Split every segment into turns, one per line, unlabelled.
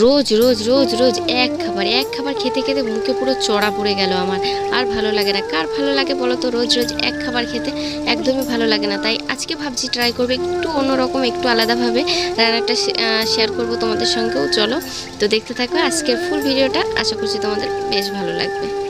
রোজ রোজ রোজ রোজ এক খাবার এক খাবার খেতে খেতে মুখে পুরো চড়া পড়ে গেল আমার। আর ভালো লাগে না। কার ভালো লাগে বলো তো রোজ রোজ এক খাবার খেতে একদমই ভালো লাগে না। তাই আজকে ভাবছি ট্রাই করবে একটু অন্যরকম, একটু আলাদাভাবে রান্নাটা শেয়ার করব তোমাদের সঙ্গেও। চলো, তো দেখতে থাকবে আজকের ফুল ভিডিওটা। আশা করছি তোমাদের বেশ ভালো লাগবে।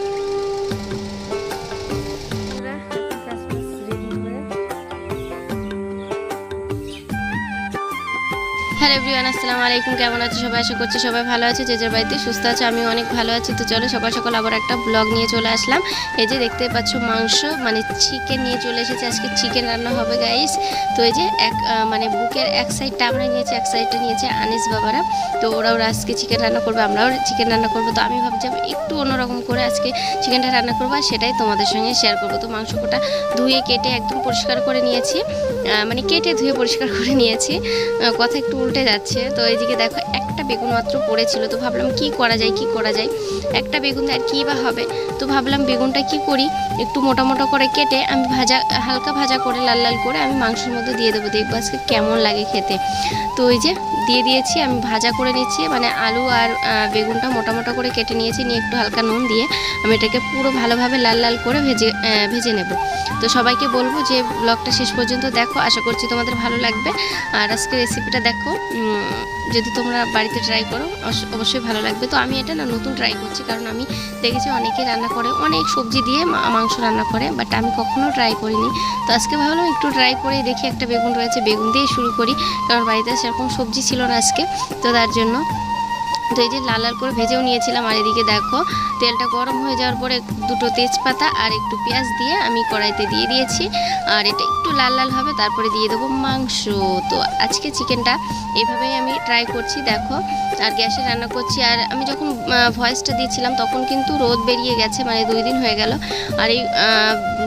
হ্যালো এভরিওয়ান, আসসালামু আলাইকুম। কেমন আছো সবাই? আশা করছি সবাই ভালো আছে, যে যার বাড়িতে সুস্থ আছে আমি অনেক ভালো আছি। তো চলো সকাল সকাল আবার একটা ব্লগ নিয়ে চলে আসলাম। এই যে দেখতে পাচ্ছ মাংস মানে চিকেন নিয়ে চলে এসেছে। আজকে চিকেন রান্না হবে গাইস তো এই যে এক মানে বুকের এক সাইডটা আমরা নিয়েছি, এক সাইডটা নিয়েছে আনিস বাবারা। তো ওরা ওরা আজকে চিকেন রান্না করবে, আমরাও চিকেন রান্না করব। তো আমি ভাবছিলাম একটু অন্যরকম করে আজকে চিকেনটা রান্না করব আর সেটাই তোমাদের সঙ্গে শেয়ার করব। তো মাংসটা ধুয়ে, কেটে একদম পরিষ্কার করে নিয়েছি। মানে কেটে ধুয়ে পরিষ্কার করে নিয়েছি। কথা একটু উল্টে যাচ্ছে। তো এইদিকে দেখো একটা বেগুন মাত্র পড়েছিল। তো ভাবলাম কি করা যায়, কি করা যায়? একটা বেগুন আর কী বা হবে? তো ভাবলাম বেগুনটা কি করি? একটু মোটা মোটা করে কেটে আমি ভাজা, হালকা ভাজা করে, লাল লাল করে আমি মাংসের মধ্যে দিয়ে দেবো। দেখব আজকে কেমন লাগে খেতে। তো ওই যে দিয়ে দিয়েছি, আমি ভাজা করে নিচ্ছি। মানে আলু আর বেগুনটা মোটা মোটা করে কেটে নিয়েছি। নিয়ে একটু হালকা নুন দিয়ে আমি এটাকে পুরো ভালোভাবে লাল লাল করে ভেজে ভেজে নেব। তো সবাইকে বলব যে ব্লগটা শেষ পর্যন্ত দেখো। আশা করছি তোমাদের ভালো লাগবে। আর আজকে রেসিপিটা দেখো। যদি তোমরা বাড়িতে ট্রাই করো অবশ্য- অবশ্যই ভালো লাগবে। তো আমি এটা না নতুন ট্রাই করছি, কারণ আমি দেখেছি অনেকে রান্না করে, অনেক সবজি দিয়ে মাংস রান্না করে বাট আমি কখনো ট্রাই করিনি। তো আজকে ভাবলাম একটু ট্রাই করে দেখি একটা বেগুন রয়েছে, বেগুন দিয়েই শুরু করি, কারণ বাড়িতে সেরকম সবজি ছিল না আজকে। তো তার জন্য তো এই যে লাল লাল করে ভেজেও নিয়েছিলাম, আর এদিকে দেখো তেলটা গরম হয়ে যাওয়ার পরে দুটো তেজপাতা আর একটু পেঁয়াজ দিয়ে আমি কড়াইতে দিয়ে দিয়েছি। আর এটা একটু লাল লাল হবে, তারপরে দিয়ে দেবো মাংস। তো আজকে চিকেনটা এভাবেই আমি ট্রাই করছি, দেখো। আর গ্যাসে রান্না করছি, আর আমি যখন ভয়েসটা দিয়েছিলাম তখন কিন্তু রোদ বেরিয়ে গেছে মানে দুই দিন হয়ে গেল। আর এই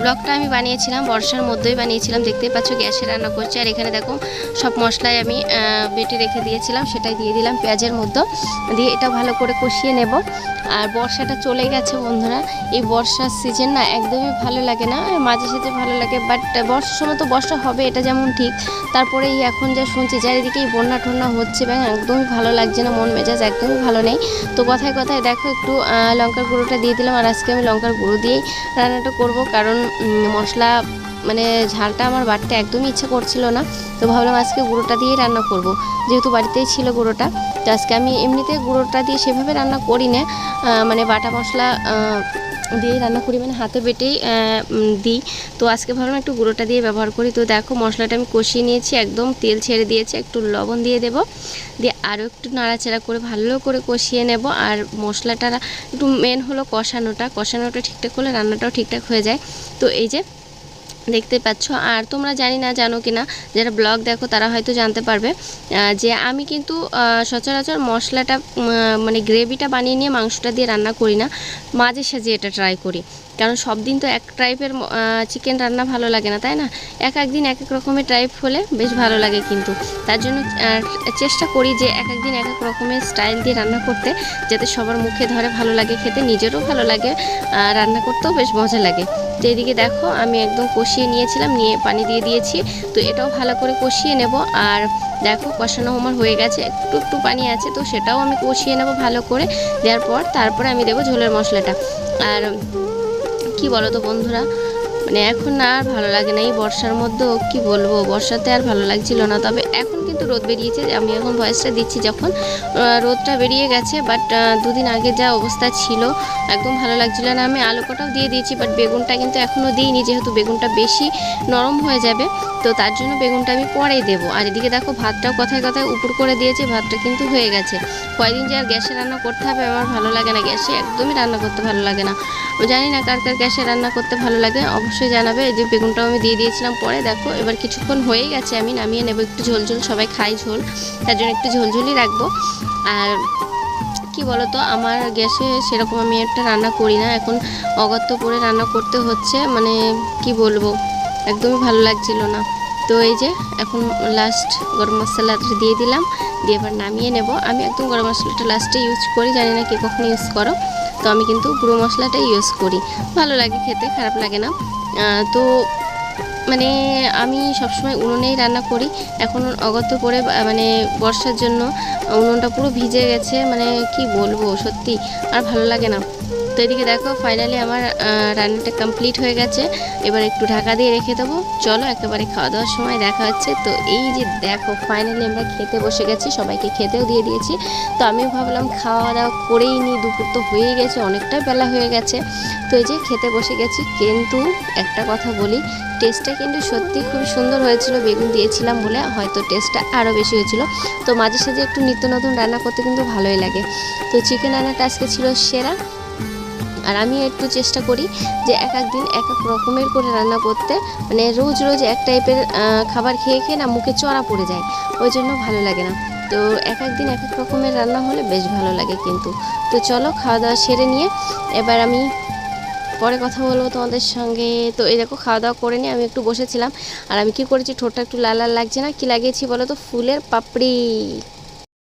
ব্লগটা আমি বানিয়েছিলাম, বর্ষার মধ্যেই বানিয়েছিলাম, দেখতেই পাচ্ছ গ্যাসে রান্না করছি। আর এখানে দেখো সব মশলাই আমি বেটে রেখে দিয়েছিলাম, সেটাই দিয়ে দিলাম পেঁয়াজের মধ্যে। দিয়ে এটা ভালো করে কষিয়ে নেব। আর বর্ষাটা চলে গেছে বন্ধুরা। এই বর্ষার সিজন না একদমই ভালো লাগে না। মাঝে সাঝে ভালো লাগে বাট বর্ষার সময় তো বর্ষা হবে, এটা যেমন ঠিক। তারপরে এই এখন যা শুনছি চারিদিকে এই বন্যা টন্যা হচ্ছে ব্যাং একদমই ভালো লাগছে না, মন মেজাজ একদমই ভালো নেই। তো কথায় কথায় দেখো একটু লঙ্কার গুঁড়োটা দিয়ে দিলাম, আর আজকে আমি লঙ্কার গুঁড়ো দিয়েই রান্নাটা করব, কারণ মশলা মানে ঝালটা আমার বাড়তে একদমই ইচ্ছা করছিল না, তো ভাবলাম আজকে গুঁড়োটা দিয়েই রান্না করব। যেহেতু বাড়িতেই ছিল গুঁড়োটা, তো আজকে আমি এমনিতে গুঁড়োটা দিয়ে সেভাবে রান্না করি না মানে বাটা মশলা দিয়ে রান্না করি মানে হাতে বেটেই দিই। তো আজকে ভাবলাম একটু গুঁড়োটা দিয়ে ব্যবহার করি। তো দেখো মশলাটা আমি কষিয়ে নিয়েছি, একদম তেল ছেড়ে দিয়েছি, একটু লবণ দিয়ে দেব। দিয়ে আরও একটু নাড়াচাড়া করে ভালো করে কষিয়ে নেব। আর মশলাটা একটু মেন হলো কষানোটা কষানোটা ঠিকঠাক করলে রান্নাটাও ঠিকঠাক হয়ে যায়। তো এই যে দেখতে পাচ্ছ। আর তোমরা জানি না, জানো কি না যারা ব্লগ দেখো তারা হয়তো জানতে পারবে যে আমি কিন্তু সচরাচর মশলাটা মানে গ্রেভিটা বানিয়ে নিয়ে মাংসটা দিয়ে রান্না করি না। মাঝে সাঝে এটা ট্রাই করি। কারণ সব দিন তো এক টাইপের চিকেন রান্না ভালো লাগে না, তাই না? এক এক দিন এক এক রকমের টাইপ হলে বেশ ভালো লাগে কিন্তু। তার জন্য চেষ্টা করি যে এক এক দিন এক এক রকমের স্টাইল দিয়ে রান্না করতে, যাতে সবার মুখে ধরে ভালো লাগে খেতে, নিজেরও ভালো লাগে রান্না করতেও বেশ মজা লাগে। তো এদিকে দেখো, আমি একদম কষিয়ে নিয়েছিলাম, নিয়ে পানি দিয়ে দিয়েছি, তো এটাও ভালো করে কষিয়ে নেব। আর দেখো, কষানো আমার হয়ে গেছে, একটু একটু পানি আছে, তো সেটাও আমি কষিয়ে নেব ভালো করে। দেওয়ার পর তারপরে আমি দেবো ঝোলের মশলাটা। আর কি বলো তো বন্ধুরা? মানে এখন আর ভালো লাগে না। এই বর্ষার মধ্যেও কি বলব? বর্ষাতে আর ভালো লাগছিল না। তবে এখন কিন্তু রোদ বেরিয়েছে। আমি এখন ভয়েসটা দিচ্ছি যখন। রোদটা বেরিয়ে গেছে বাট দুদিন আগে যা অবস্থা ছিল, একদম ভালো লাগছিল না। আমি আলু কটাও দিয়ে দিয়েছি বাট বেগুনটা কিন্তু এখনও দিইনি, যেহেতু বেগুনটা বেশি নরম হয়ে যাবে। তো তার জন্য বেগুনটা আমি পরেই দেবো। আর এদিকে দেখো, ভাতটাও কথায় কথায় উপর করে দিয়েছে, ভাতটা কিন্তু হয়ে গেছে। কয়দিন যে আর গ্যাসে রান্না করতে হবে, আমার ভালো লাগে না। গ্যাসে একদমই রান্না করতে ভালো লাগে না। জানি না কার কার গ্যাসে রান্না করতে ভালো লাগে। অবশ্যই জানাবে। এই যে বেগুনটাও আমি দিয়ে দিয়েছিলাম পরে। দেখো, এবার কিছুক্ষণ হয়েই গেছে, আমি নামিয়ে নেব। একটু ঝোল ঝোল, সবাই খাই ঝোল। তার জন্য একটু ঝোলঝোলই রাখব। আর কি বলতো, আমার গ্যাসে সেরকম আমি একটা রান্না করি না। এখন অগত্য করে রান্না করতে হচ্ছে। মানে কি বলব, একদমই ভালো লাগছিল না। তো এই যে, এখন লাস্ট গরম মশলাটা দিয়ে দিলাম। দিয়ে এবার নামিয়ে নেব। আমি একদম গরম মশলাটা লাস্টে ইউজ করি, জানি না কে কখন ইউজ করো। তো আমি কিন্তু গুঁড়ো মশলাটাই ইউজ করি। ভালো লাগে খেতে, খারাপ লাগে না। তো মানে আমি সবসময় উনুনেই রান্না করি। এখন অগত্য করে মানে বর্ষার জন্য উনুনটা পুরো ভিজে গেছে। মানে কি বলব, সত্যি। আর ভালো লাগে না। তো এদিকে দেখো ফাইনালি আমার রান্নাটা কমপ্লিট হয়ে গেছে। এবার একটু ঢাকা দিয়ে রেখে দেবো। চলো একেবারে খাওয়া দাওয়ার সময় দেখা হচ্ছে। তো এই যে দেখো ফাইনালি আমরা খেতে বসে গেছি, সবাইকে খেতেও দিয়ে দিয়েছি। তো আমিও ভাবলাম খাওয়া দাওয়া করেই নিই, দুপুর তো হয়েই গেছে, অনেকটাই বেলা হয়ে গেছে। তো এই যে খেতে বসে গেছি, কিন্তু একটা কথা বলি টেস্টটা কিন্তু সত্যি খুবই সুন্দর হয়েছিল, বেগুন দিয়েছিলাম বলে হয়তো টেস্টটা আরও বেশি হয়েছিল। তো মাঝে সাঝে একটু নিত্য নতুন রান্না করতে কিন্তু ভালোই লাগে। তো চিকেন রান্নাটা আজকে ছিল সেরা। আর আমি একটু চেষ্টা করি যে এক এক দিন এক এক রকমের করে রান্না করতে। মানে রোজ রোজ এক টাইপের খাবার খেয়ে খেয়ে না মুখে চড়া পড়ে যায়। ওই জন্য ভালো লাগে না। তো এক এক দিন এক এক রকমের রান্না হলে বেশ ভালো লাগে কিন্তু। তো চলো খাওয়া দাওয়া সেরে নিয়ে এবার আমি পরে কথা বলব তোমাদের সঙ্গে। তো এই দেখো খাওয়া দাওয়া করে নিয়ে আমি একটু বসেছিলাম। আর আমি কি করেছি, ঠোঁটটা একটু লাল লাল লাগছে না? কি লাগিয়েছি বলো তো? ফুলের পাপড়ি।